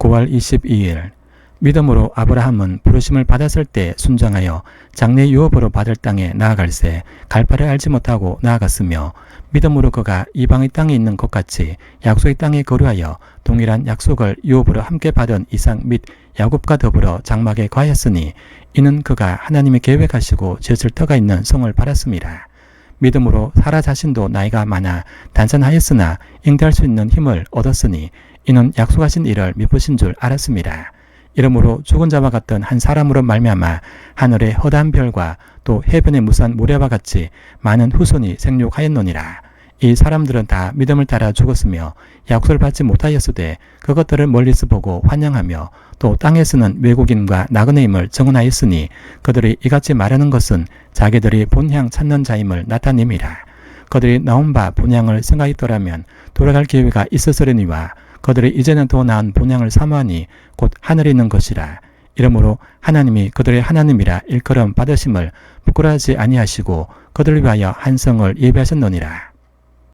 9월 22일 믿음으로 아브라함은 부르심을 받았을 때 순정하여 장래 유업으로 받을 땅에 나아갈새 갈바를 알지 못하고 나아갔으며 믿음으로 그가 이방의 땅에 있는 것 같이 약속의 땅에 거류하여 동일한 약속을 유업으로 함께 받은 이상 및 야곱과 더불어 장막에 거하였으니 이는 그가 하나님의 계획하시고 지을 터가 있는 성을 바랐습니다. 믿음으로 사라 자신도 나이가 많아 단선하였으나 잉태할 수 있는 힘을 얻었으니 이는 약속하신 일을 미쁘신 줄 알았습니다. 이러므로 죽은 자와 같은 한 사람으로 말미암아 하늘의 허다한 별과 또 해변의 무수한 모래와 같이 많은 후손이 생육하였노니라. 이 사람들은 다 믿음을 따라 죽었으며 약속을 받지 못하였으되 그것들을 멀리서 보고 환영하며 또 땅에서는 외국인과 나그네임을 정언하였으니 그들이 이같이 말하는 것은 자기들이 본향 찾는 자임을 나타냅니다. 그들이 나온 바 본향을 생각했더라면 돌아갈 기회가 있었으려니와 그들이 이제는 더 나은 본향을 사모하니 곧 하늘에 있는 것이라. 이러므로 하나님이 그들의 하나님이라 일컬음 받으심을 부끄러워하지 아니하시고 그들을 위하여 한 성을 예비하셨느니라.